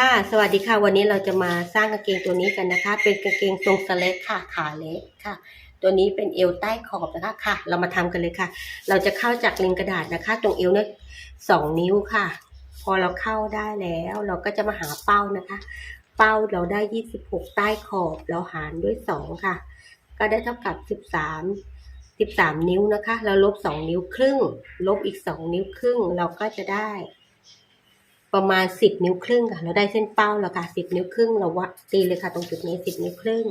ค่ะ สวัสดีค่ะ วันนี้เราจะมาสร้างกางเกงตัวนี้กันนะคะ เป็นกางเกงทรงสเล็กค่ะ ขาเล็กค่ะ ตัวนี้เป็นเอวใต้ขอบนะคะค่ะ เรามาทำกันเลยค่ะ เราจะเข้าจากลิงกระดาษนะคะ ตรงเอวเนี่ยสองนิ้วค่ะ พอเราเข้าได้แล้ว เราก็จะมาหาเป้านะคะ เป้าเราได้26ใต้ขอบ เราหารด้วย2ค่ะ ก็ได้เท่ากับ13 13นิ้วนะคะ เราลบ2นิ้วครึ่ง ลบอีก2นิ้วครึ่ง เราก็จะได้ ประมาณ10นิ้วครึ่งค่ะ เราได้เส้นเป้าแล้วค่ะ10นิ้วครึ่งเราวัดตีเลยค่ะ ตรงจุดนี้10นิ้วครึ่ง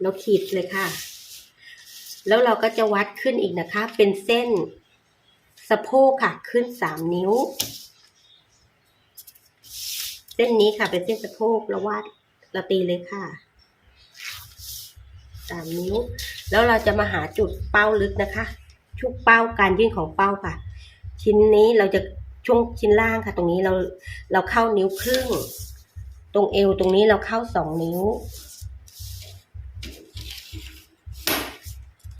เราขีดเลยค่ะ แล้วเราก็จะวัดขึ้นอีกนะคะ เป็นเส้นสะโพกค่ะ ขึ้น3นิ้ว เส้นนี้ค่ะ เป็นเส้นสะโพกเราวาดเราตีเลยค่ะสามนิ้ว แล้วเราจะมาหาจุดเป้าลึกนะคะ ชุกเป้าการยื่นของเป้าค่ะ ชิ้นนี้เราจะช่วงชิ้นล่างค่ะ ตรงนี้เราเราเข้านิ้วครึ่ง ตรงเอวตรงนี้เราเข้าสองนิ้ว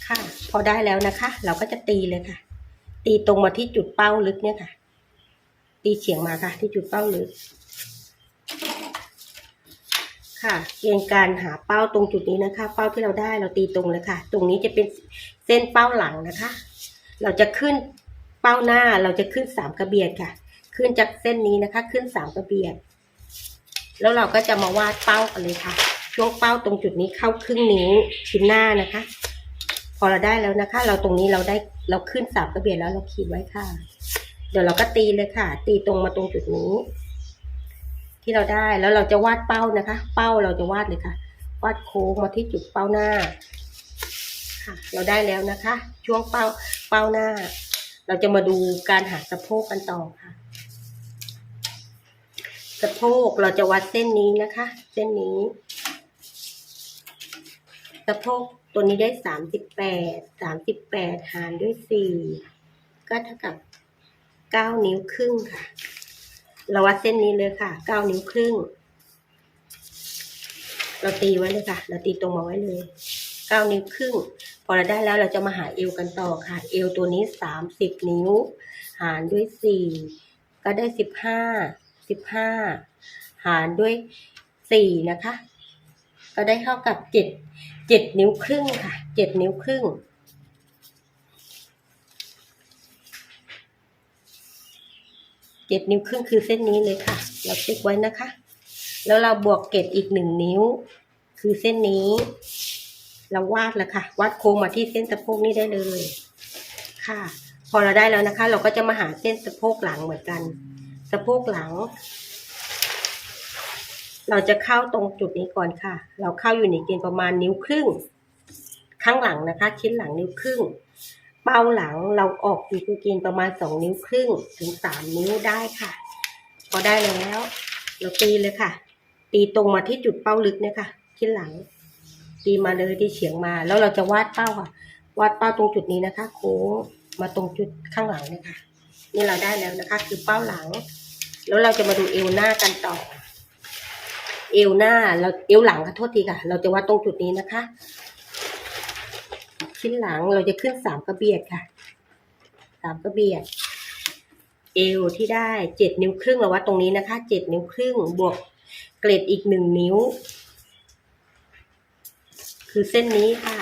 ค่ะ พอได้แล้วนะคะ เราก็จะตีเลยค่ะ ตีตรงมาที่จุดเป้าลึกเนี่ยค่ะ ตีเฉียงมาค่ะ ที่จุดเป้าลึก ค่ะเกณฑ์การหาเป้าตรงจุดนี้นะคะ เป้าที่เราได้เราตีตรงเลยค่ะ ตรงนี้จะเป็นเส้นเป้าหลังนะคะ เราจะขึ้นเป้าหน้าเราจะขึ้นสามกระเบียดค่ะ ขึ้นจากเส้นนี้นะคะ ขึ้นสามกระเบียด แล้วเราก็จะมาวาดเป้ากันเลยค่ะ ช่วงเป้าตรงจุดนี้เข้าครึ่งนิ้วชิ้นหน้านะคะ พอเราได้แล้วนะคะ เราตรงนี้เราได้เราขึ้นสามกระเบียดแล้วเราขีดไว้ค่ะ เดี๋ยวเราก็ตีเลยค่ะ ตีตรงมาตรงจุดนี้ ที่เราได้แล้วเราจะวาดเป้านะคะ เป้าเราจะวาดเลยค่ะ วาดโค้งมาที่จุดเป้าหน้า ค่ะ เราได้แล้วนะคะ ช่วงเป้าเป้าหน้า เราจะมาดูการหาสะโพกกันต่อค่ะสะโพกเราจะวัดเส้นนี้นะคะ เส้นนี้สะโพกตัวนี้ได้สามสิบแปดสามสิบแปดหารด้วยสี่ก็เท่ากับเก้านิ้วครึ่งค่ะ เราวัดเส้นนี้เลยค่ะเก้านิ้วครึ่ง เราตีไว้เลยค่ะ เราตีตรงมาไว้เลยเก้านิ้วครึ่ง พอเราได้แล้วเราจะมาหาเอวกันต่อค่ะ เอวตัวนี้สามสิบนิ้ว หารด้วยสี่ก็ได้สิบห้าสิบห้าหารด้วยสี่นะคะ ก็ได้เท่ากับเจ็ดเจ็ดนิ้วครึ่งค่ะเจ็ดนิ้วครึ่งเจ็ดนิ้วครึ่งคือเส้นนี้เลยค่ะ เราติ๊กไว้นะคะ แล้วเราบวกเกตอีกหนึ่งนิ้ว คือเส้นนี้ เราวาดแล้วค่ะ วาดโค้งมาที่เส้นสะโพกนี้ได้เลย ค่ะ พอเราได้แล้วนะคะ เราก็จะมาหาเส้นสะโพกหลังเหมือนกัน สะโพกหลัง เราจะเข้าตรงจุดนี้ก่อนค่ะ เราเข้าอยู่ในเกณฑ์ประมาณนิ้วครึ่ง ข้างหลังนะคะ ชิ้นหลังนิ้วครึ่ง เป้าหลังเราออกอยู่ในเกณฑ์ประมาณสองนิ้วครึ่ง ถึงสามนิ้วได้ค่ะ พอได้แล้ว เราตีเลยค่ะ ตีตรงมาที่จุดเป้าลึกเนี่ยค่ะชิ้นหลัง ตีมาเลยที่เฉียงมา แล้วเราจะวาดเป้าค่ะ วาดเป้าตรงจุดนี้นะคะ โค้งมาตรงจุดข้างหลังเนี่ยค่ะ นี่เราได้แล้วนะคะ คือเป้าหลัง แล้วเราจะมาดูเอวหน้ากันต่อ เอวหน้าเราเอวหลังค่ะโทษทีค่ะ เราจะวัดตรงจุดนี้นะคะ ชิ้นหลังเราจะขึ้นสามกระเบียดค่ะสามกระเบียด เอวที่ได้เจ็ดนิ้วครึ่งเราวัดตรงนี้นะคะเจ็ดนิ้วครึ่งบวกเกรดอีกหนึ่งนิ้ว คือเส้นนี้ค่ะ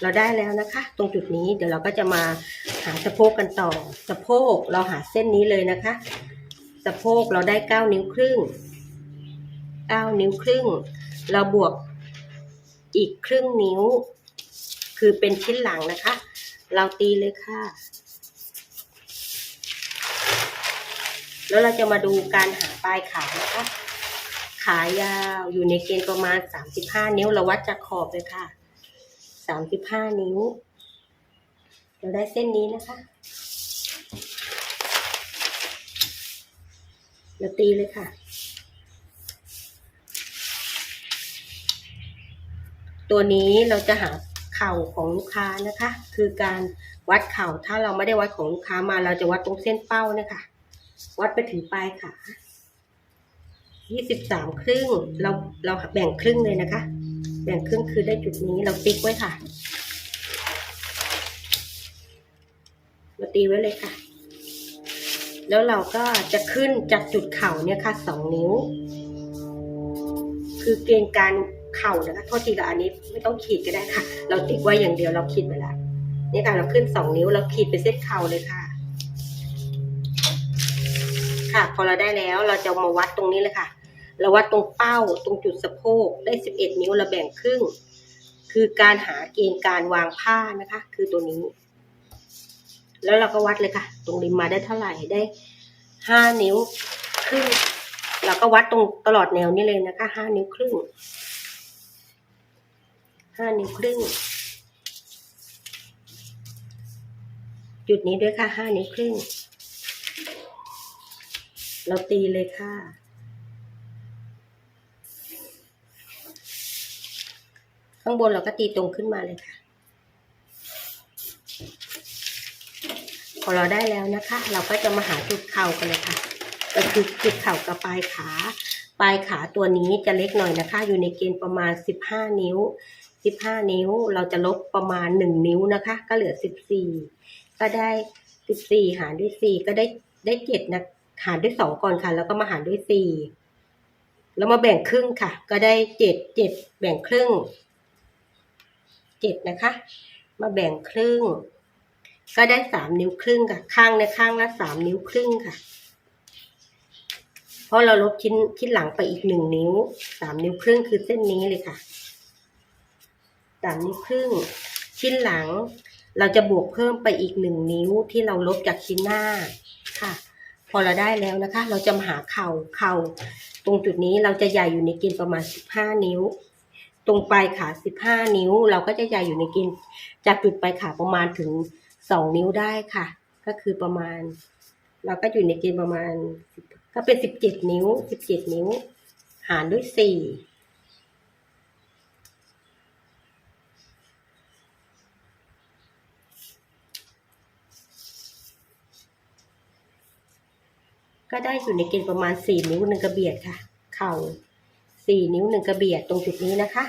เราได้แล้วนะคะ ตรงจุดนี้เดี๋ยวเราก็จะมาหาสะโพกกันต่อ สะโพกเราหาเส้นนี้เลยนะคะ สะโพกเราได้เก้านิ้วครึ่งเก้านิ้วครึ่ง เราบวกอีกครึ่งนิ้ว คือเป็นชิ้นหลังนะคะ เราตีเลยค่ะ แล้วเราจะมาดูการหาปลายขานะคะ ขายาวอยู่ในเกณฑ์ประมาณ35นิ้วเราวัดจากขอบเลยค่ะ35นิ้ว เราได้เส้นนี้นะคะ เราตีเลยค่ะ ตัวนี้เราจะหาเข่าของลูกค้านะคะ คือการวัดเข่าถ้าเราไม่ได้วัดของลูกค้ามา เราจะวัดตรงเส้นเป้าเนี่ยค่ะ วัดไปถึงปลายขา ยี่สิบสามครึ่งเราเราแบ่งครึ่งเลยนะคะ แบ่งครึ่งคือได้จุดนี้เราติ๊กไว้ค่ะเราตีไว้เลยค่ะ แล้วเราก็จะขึ้นจากจุดเข่าเนี่ยค่ะสองนิ้ว คือเกณฑ์การเข่านะคะโทษทีละอันนี้ไม่ต้องขีดก็ได้ค่ะ เราติดไว้อย่างเดียวเราขีดไปแล้วนี่ค่ะเราขึ้นสองนิ้วเราขีดไปเส้นเข่าเลยค่ะค่ะพอเราได้แล้วเราจะมาวัดตรงนี้เลยค่ะ เราวัดตรงเป้าตรงจุดสะโพกได้สิบเอ็ดนิ้วเราแบ่งครึ่ง คือการหาเกณฑ์การวางผ้านะคะ คือตัวนี้ แล้วเราก็วัดเลยค่ะ ตรงริมมาได้เท่าไหร่ได้ห้านิ้วครึ่งเราก็วัดตรงตลอดแนวนี้เลยนะคะห้านิ้วครึ่งห้านิ้วครึ่ง จุดนี้ด้วยค่ะห้านิ้วครึ่ง เราตีเลยค่ะ ข้างบนเราก็ตีตรงขึ้นมาเลยค่ะ พอเราได้แล้วนะคะ เราก็จะมาหาจุดเข่ากันเลยค่ะ ก็คือจุดเข่ากับปลายขา ปลายขาตัวนี้จะเล็กหน่อยนะคะ อยู่ในเกณฑ์ประมาณ 15 นิ้ว 15 นิ้ว เราจะลบประมาณ 1 นิ้วนะคะ ก็เหลือ 14 ก็ได้ 14 หารด้วย 4 ก็ได้ได้7นะหารด้วย2ก่อนค่ะ แล้วก็มาหารด้วย4แล้วมาแบ่งครึ่งค่ะ ก็ได้7 7แบ่งครึ่ง 7นะคะ มาแบ่งครึ่ง ก็ได้3นิ้วครึ่งค่ะ ข้างในข้างละ3นิ้วครึ่งค่ะ เพราะเราลบชิ้นชิ้นหลังไปอีกหนึ่งนิ้วสามนิ้วครึ่งคือเส้นนี้เลยค่ะสามนิ้วครึ่ง ชิ้นหลัง เราจะบวกเพิ่มไปอีกหนึ่งนิ้วที่เราลบจากชิ้นหน้าค่ะ พอเราได้แล้วนะคะ เราจะมาหาเข่าเข่าตรงจุดนี้เราจะใหญ่อยู่ในเกณฑ์ประมาณสิบห้านิ้ว ตรงปลายขาสิบห้านิ้ว เราก็จะใหญ่อยู่ในเกณฑ์จากจุดปลายขาประมาณถึงสองนิ้วได้ค่ะ ก็คือประมาณ เราก็อยู่ในเกณฑ์ประมาณ ก็เป็นสิบเจ็ดนิ้วสิบเจ็ดนิ้ว หารด้วยสี่ก็ได้อยู่ในเกณฑ์ประมาณสี่นิ้วหนึ่งกระเบียดค่ะ เข่า สี่นิ้วหนึ่งกระเบียดตรงจุดนี้นะคะ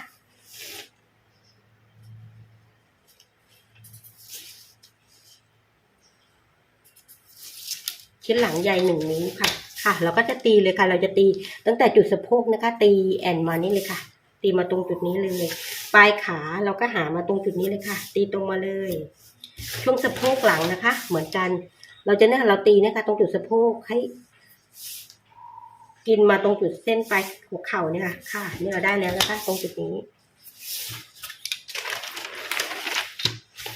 ชิ้นหลังใหญ่หนึ่งนิ้วค่ะ ค่ะ เราก็จะตีเลยค่ะ เราจะตีตั้งแต่จุดสะโพกนะคะ ตีแอนมานี่เลยค่ะ ตีมาตรงจุดนี้เลย ปลายขาเราก็หามาตรงจุดนี้เลยค่ะ ตีตรงมาเลย ช่วงสะโพกหลังนะคะ เหมือนกัน เราจะเนี่ยเราตีนะคะ ตรงจุดสะโพกให้ กินมาตรงจุดเส้นปลายหัวเข่าเนี่ยค่ะค่ะ นี่เราได้แล้วนะคะตรงจุดนี้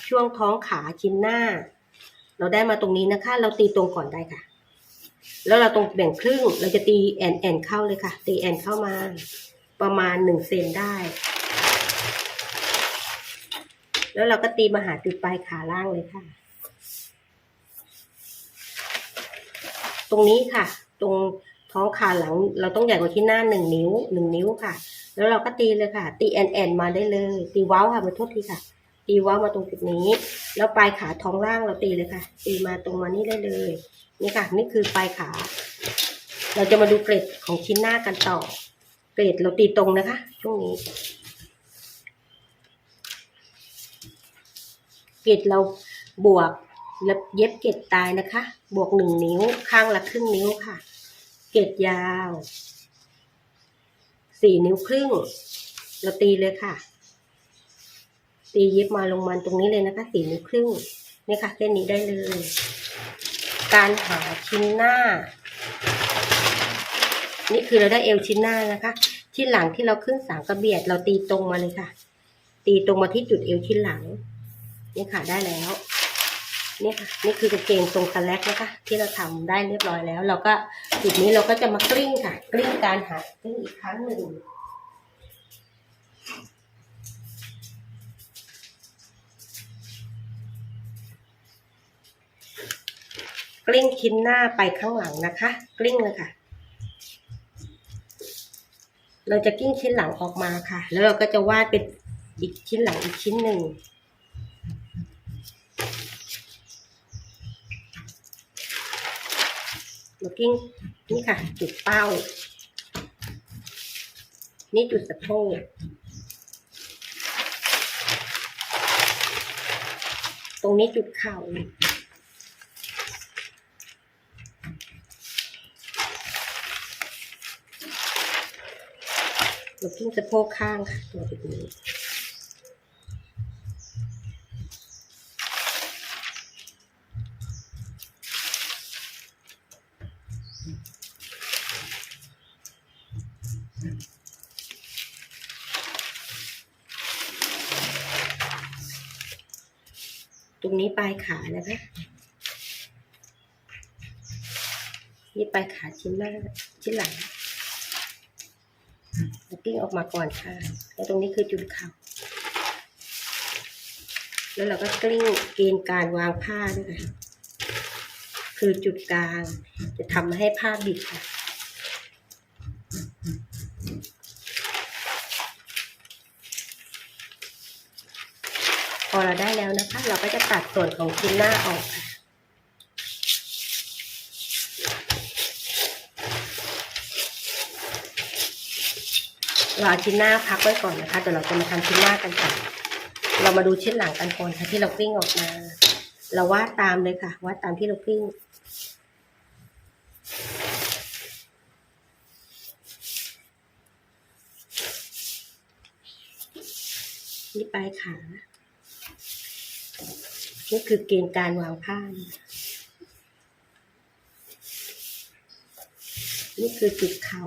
ช่วงท้องขาชิ้นหน้า เราได้มาตรงนี้นะคะ เราตีตรงก่อนได้ค่ะ แล้วเราตรงแบ่งครึ่ง เราจะตีแอนแอนเข้าเลยค่ะ ตีแอนเข้ามา ประมาณหนึ่งเซนได้ แล้วเราก็ตีมาหาจุดปลายขาล่างเลยค่ะ ตรงนี้ค่ะ ตรง ท้องขาหลัง เราต้องใหญ่กว่าที่หน้าหนึ่งนิ้วหนึ่งนิ้วค่ะ แล้วเราก็ตีเลยค่ะ ตีแอนแอนมาได้เลย ตีว้าวค่ะมาโทษทีค่ะ ตีว้าวมาตรงจุดนี้ แล้วปลายขาท้องล่างเราตีเลยค่ะ ตีมาตรงมานี่ได้เลย นี่ค่ะ นี่คือปลายขา เราจะมาดูเกรดของชิ้นหน้ากันต่อ เกรดเราตีตรงนะคะ ช่วงนี้เกรดเราบวกแล้วเย็บเกร็ดตายนะคะ บวกหนึ่งนิ้ว ข้างละครึ่งนิ้วค่ะ เกร็ดยาว สี่นิ้วครึ่ง เราตีเลยค่ะ ตีเย็บมาลงมาตรงนี้เลยนะคะ สี่นิ้วครึ่ง นี่ค่ะเส้นนี้ได้เลย การหาชิ้นหน้า นี่คือเราได้เอวชิ้นหน้านะคะชิ้นหลังที่เราขึ้นสามกระเบียด เราตีตรงมาเลยค่ะ ตีตรงมาที่จุดเอวชิ้นหลัง นี่ค่ะได้แล้ว นี่ค่ะนี่คือกางเกงทรงสแลกนะคะ ที่เราทำได้เรียบร้อยแล้ว เราก็จุดนี้เราก็จะมากลิ้งค่ะ กลิ้งการหากลิ้งอีกครั้งหนึ่งกลิ้งชิ้นหน้าไปข้างหลังนะคะ กลิ้งเลยค่ะ เราจะกลิ้งชิ้นหลังออกมาค่ะ แล้วเราก็จะวาดเป็นอีกชิ้นหลังอีกชิ้นหนึ่ง นูกิ้งนี่ค่ะ จุดเป้า นี่จุดสะโพกตรงนี้จุดเข่าหนูกิ้งสะโพกข้างค่ะตัวแบบนี้ ปลายขานะคะ นี่ปลายขาชิ้นหน้าชิ้นหลังแล้วกิ้งออกมาก่อนค่ะ แล้วตรงนี้คือจุดเข่าแล้วเราก็กลิ้งเกณฑ์การวางผ้าด้วยค่ะ คือจุดกลาง จะทำให้ผ้าบิดค่ะ อเราได้แล้วนะคะ เราก็จะตัดส่วนของชิ้นหน้าออกค่ะเราเอาชิ้นหน้าพักไว้ก่อนนะคะเดี๋ยวเราจะมาทำชิ้นหน้ากันต่อเรามาดูชิ้นหลังกันก่อนค่ะ ที่เรากลิ้งออกมา เราวาดตามเลยค่ะวาดตามที่เรากลิ้งนี่ปลายขา นี่คือเกณฑ์การวางผ้านี่คือจุดเข่า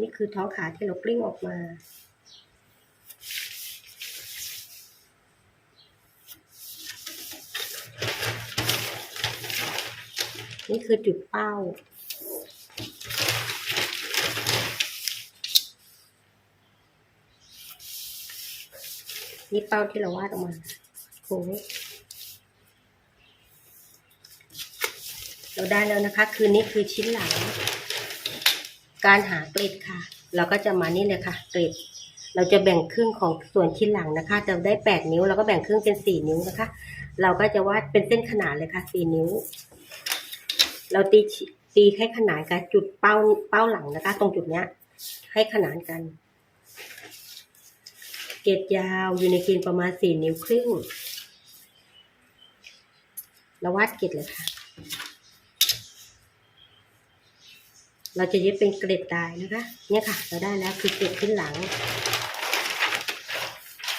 นี่คือท้องขาที่เรากลิ้งออกมา นี่คือจุดเป้า นี่เป้าที่เราวาดออกมาโค้เราได้แล้วนะคะ คือนี่คือชิ้นหลัง การหาเกล็ดค่ะ เราก็จะมานี่เลยค่ะเกล็ด เราจะแบ่งครึ่งของส่วนชิ้นหลังนะคะ จะได้แปดนิ้วเราก็แบ่งครึ่งเป็นสี่นิ้วนะคะ เราก็จะวาดเป็นเส้นขนานเลยค่ะสี่นิ้ว เราตีตีให้ขนานกับจุดเป้าเป้าหลังนะคะ ตรงจุดเนี้ย ให้ขนานกัน เกล็ดยาวอยู่ในเกณฑ์ประมาณสี่นิ้วครึ่งเราวาดเกล็ดเลยค่ะ เราจะเย็บเป็นเกล็ดได้นะคะ เนี่ยค่ะ เราได้แล้วคือเกล็ดชิ้นหลัง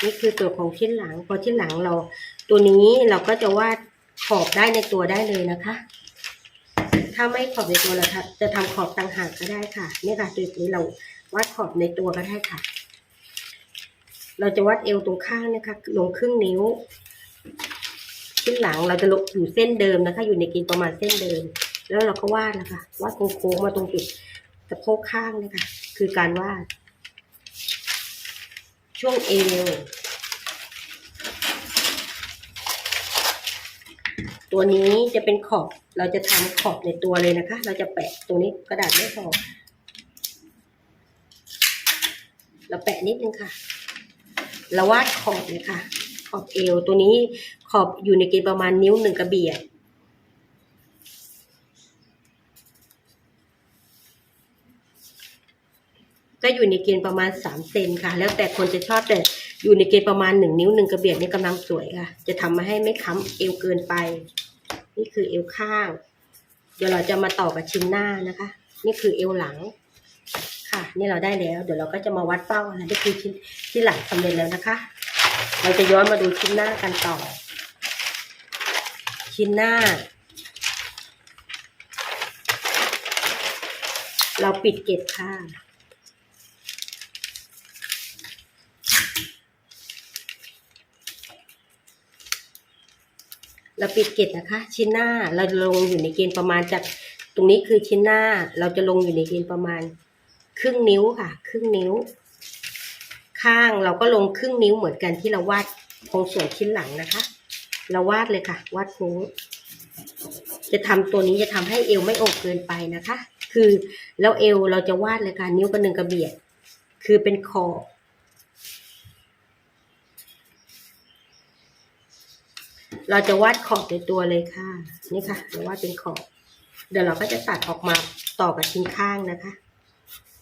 นี่คือตัวของชิ้นหลัง พอชิ้นหลังเรา ตัวนี้เราก็จะวาดขอบได้ในตัวได้เลยนะคะ ถ้าไม่ขอบในตัวเราจะทำขอบต่างหากก็ได้ค่ะ เนี่ยค่ะจุดนี้เราวาดขอบในตัวก็ได้ค่ะ เราจะวัดเอวตรงข้างนะคะ ลงครึ่งนิ้วชิ้นหลังเราจะลงอยู่เส้นเดิมนะคะ อยู่ในกณฑ์ประมาณเส้นเดิม แล้วเราก็วาดนะคะวาดโค้งมาตรงจุดสะโพกข้างนะคะ คือการวาด ช่วงเอวตัวนี้จะเป็นขอบเราจะทำขอบในตัวเลยนะคะ เราจะแปะตรงนี้กระดาษไม่พอเราแปะนิดนึงค่ะ เราวาดขอบเลยค่ะขอบเอวตัวนี้ขอบอยู่ในเกณฑ์ประมาณนิ้วหนึ่งกระเบียดก็อยู่ในเกณฑ์ประมาณสามเซนค่ะ แล้วแต่คนจะชอบแต่อยู่ในเกณฑ์ประมาณหนึ่งนิ้วหนึ่งกระเบียดนี่กำลังสวยค่ะ จะทำมาให้ไม่ค้ำเอวเกินไป นี่คือเอวข้าง เดี๋ยวเราจะมาต่อกับชิ้นหน้านะคะ นี่คือเอวหลัง นี่เราได้แล้ว เดี๋ยวเราก็จะมาวัดเป้านะนี่คือชิ้นที่หลังสำเร็จแล้วนะคะ เราจะย้อนมาดูชิ้นหน้ากันต่อ ชิ้นหน้า เราปิดเก็บค่ะเราปิดเกล็ดนะคะ ชิ้นหน้าเราจะลงอยู่ในเกณฑ์ประมาณจากตรงนี้คือชิ้นหน้า เราจะลงอยู่ในเกณฑ์ประมาณ ครึ่งนิ้วค่ะ ครึ่งนิ้ว ข้างเราก็ลงครึ่งนิ้วเหมือนกันที่เราวาดตรงส่วนชิ้นหลังนะคะ เราวาดเลยค่ะ วาดโค้งจะทำตัวนี้จะทำให้เอวไม่โอกเกินไปนะคะ คือแล้วเอวเราจะวาดเลยค่ะ นิ้วกับหนึ่งกระเบียด คือเป็นขอเราจะวาดขอบในตัวเลยค่ะ นี่ค่ะเราวาดเป็นขอบ เดี๋ยวเราก็จะตัดออกมาต่อกับชิ้นข้างนะคะ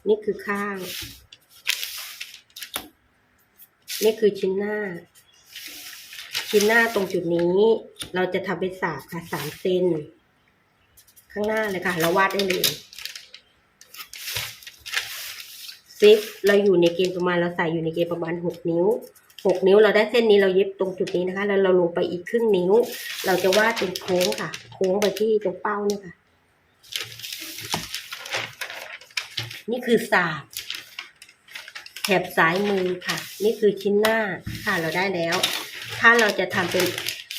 นี่คือข้าง นี่คือชิ้นหน้า ชิ้นหน้าตรงจุดนี้ เราจะทำเป็นสาบค่ะสามเซนข้างหน้าเลยค่ะเราวาดได้เลยฟิปเราอยู่ในเกณฑ์ประมาณเราใส่อยู่ในเกณฑ์ประมาณหกนิ้วหกนิ้วเราได้เส้นนี้เราเย็บตรงจุดนี้นะคะ แล้วเราลงไปอีกครึ่งนิ้ว เราจะวาดเป็นโค้งค่ะ โค้งไปที่ตรงเป้าเนี่ยค่ะ นี่คือสาบแถบซ้ายมือค่ะ นี่คือชิ้นหน้าค่ะเราได้แล้ว ถ้าเราจะทำเป็น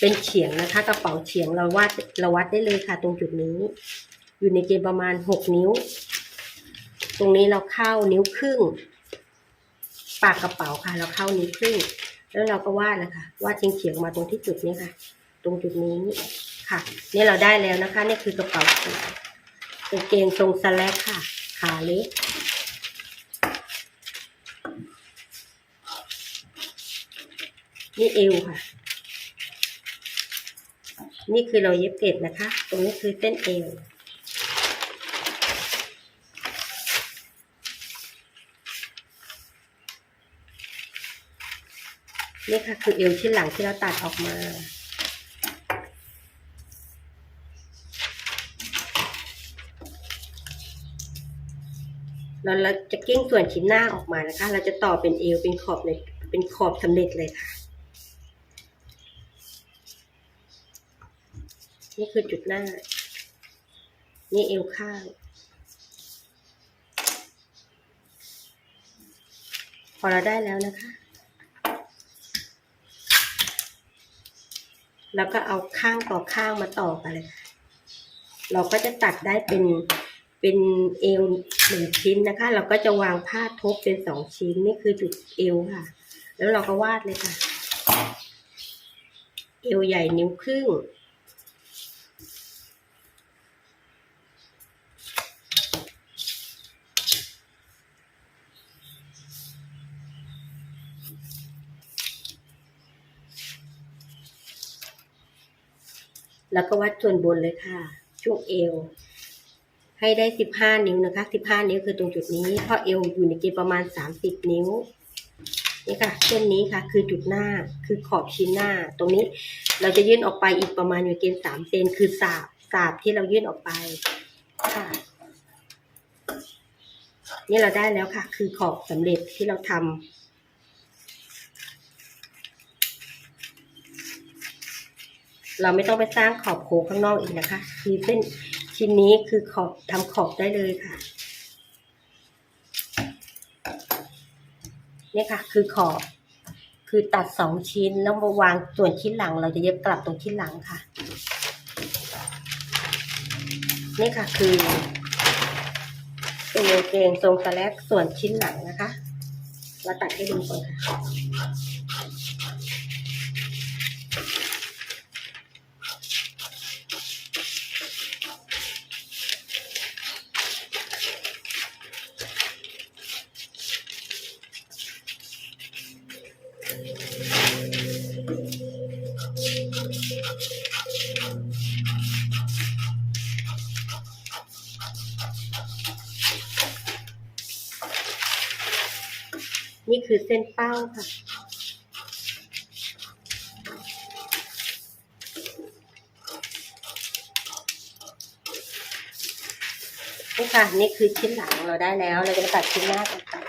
เป็นเฉียงนะคะ กระเป๋าเฉียงเราวาดเราวัดได้เลยค่ะ ตรงจุดนี้ อยู่ในเกณฑ์ประมาณหกนิ้ว ตรงนี้เราเข้านิ้วครึ่ง ปากกระเป๋าค่ะ เราเข้านิ้วครึ่ง แล้วเราก็วาดนะคะวาดเฉียงเฉียงมาตรงที่จุดนี้ค่ะ ตรงจุดนี้ค่ะ นี่เราได้แล้วนะคะ นี่คือกระเป๋าเฉียงกางเกงทรงสแลกค่ะ ขาเล็กนี่เอวค่ะ นี่คือเราเย็บเกล็ดนะคะ ตรงนี้คือเส้นเอวนี่ค่ะคือเอวชิ้นหลังที่เราตัดออกมา เราเราจะกิ้งส่วนชิ้นหน้าออกมานะคะ เราจะต่อเป็นเอวเป็นขอบเลยเป็นขอบสำเร็จเลยค่ะ นี่คือจุดหน้า นี่เอวข้าง พอเราได้แล้วนะคะแล้วก็เอาข้างต่อข้างมาต่อกันเลย เราก็จะตัดได้เป็น เป็นเอวหนึ่งชิ้นนะคะ เราก็จะวางผ้าทบเป็นสองชิ้นนี่คือจุดเอวค่ะ แล้วเราก็วาดเลยค่ะ เอวใหญ่นิ้วครึ่ง แล้วก็วัดส่วนบนเลยค่ะ ช่วงเอว ให้ได้สิบห้านิ้วนะคะสิบห้านิ้วคือตรงจุดนี้ เพราะเอวอยู่ในเกณฑ์ประมาณสามสิบนิ้วนี่ค่ะเส้นนี้ค่ะคือจุดหน้าคือขอบชิ้นหน้า ตรงนี้เราจะยื่นออกไปอีกประมาณอยู่เกณฑ์สามเซนคือสาบสาบที่เรายื่นออกไปค่ะ นี่เราได้แล้วค่ะ คือขอบสำเร็จที่เราทำเราไม่ต้องไปสร้างขอบโค้งข้างนอกอีกนะคะ คือเส้น ชิ้นนี้คือขอบทำขอบได้เลยค่ะนี่ค่ะ คือขอบ คือตัดสองชิ้นแล้วมาวางส่วนชิ้นหลัง เราจะเย็บกลับตรงชิ้นหลังค่ะนี่ค่ะ คือตัวเกงทรงสแลกส่วนชิ้นหลังนะคะ เราตัดให้ดูก่อนค่ะ คือเส้นเป้าค่ะ นี่ค่ะ นี่คือชิ้นหลังเราได้แล้ว เราจะตัดชิ้นหน้ากันค่ะ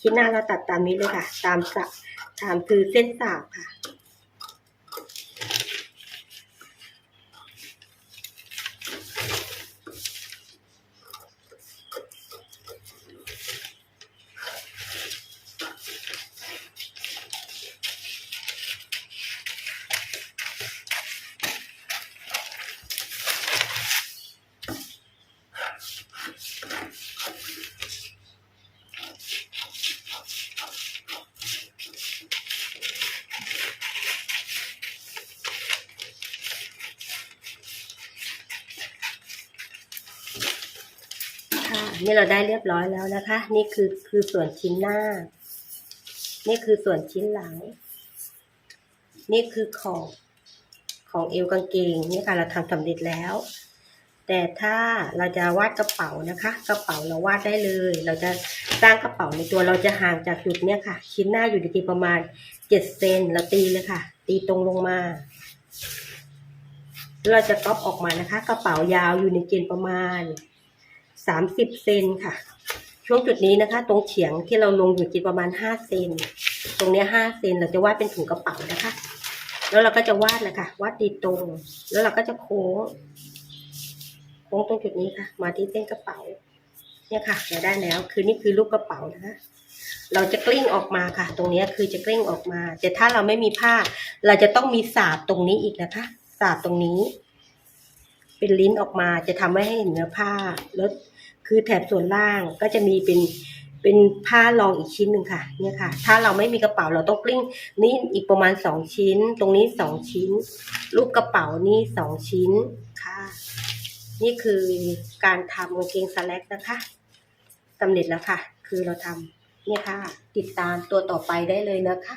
ชิ้นหน้าเราตัดตามนี้เลยค่ะ ตามสะตามคือเส้นสาบ นี่เราได้เรียบร้อยแล้วนะคะ นี่คือคือส่วนชิ้นหน้า นี่คือส่วนชิ้นหลัง นี่คือขอบของเอวกางเกงนี่ค่ะเราทำสำเร็จแล้ว แต่ถ้าเราจะวาดกระเป๋านะคะ กระเป๋าเราวาดได้เลย เราจะสร้างกระเป๋าในตัวเราจะห่างจากจุดเนี้ยค่ะ ชิ้นหน้าอยู่ที่ประมาณเจ็ดเซนเราตีเลยค่ะ ตีตรงลงมาเราจะก๊อปออกมานะคะ กระเป๋ายาวอยู่ในเกณฑ์ประมาณ สามสิบเซนค่ะ ช่วงจุดนี้นะคะ ตรงเฉียงที่เราลงอยู่จิตประมาณห้าเซน ตรงนี้ห้าเซนเราจะวาดเป็นถุงกระเป๋านะคะ แล้วเราก็จะวาดเลยค่ะ วาดตีตรง แล้วเราก็จะโค้ง โค้งตรงจุดนี้ค่ะ มาที่เส้นกระเป๋า เนี่ยค่ะเราได้แล้ว คือนี่คือลูกกระเป๋านะคะเราจะกลิ้งออกมาค่ะ ตรงนี้คือจะกลิ้งออกมา แต่ถ้าเราไม่มีผ้า เราจะต้องมีสาบตรงนี้อีกนะคะสาบตรงนี้ เป็นลิ้นออกมาจะทำให้เห็นเนื้อผ้าแล้ว คือแถบส่วนล่างก็จะมีเป็นเป็นผ้ารองอีกชิ้นหนึ่งค่ะ เนี่ยค่ะ ถ้าเราไม่มีกระเป๋าเราต้องกลิ้ง นี่อีกประมาณสองชิ้น ตรงนี้สองชิ้นลูกกระเป๋านี่สองชิ้นค่ะ นี่คือการทำกางเกงสแลกนะคะสำเร็จแล้วค่ะ คือเราทำเนี่ยค่ะ ติดตามตัวต่อไปได้เลยนะคะ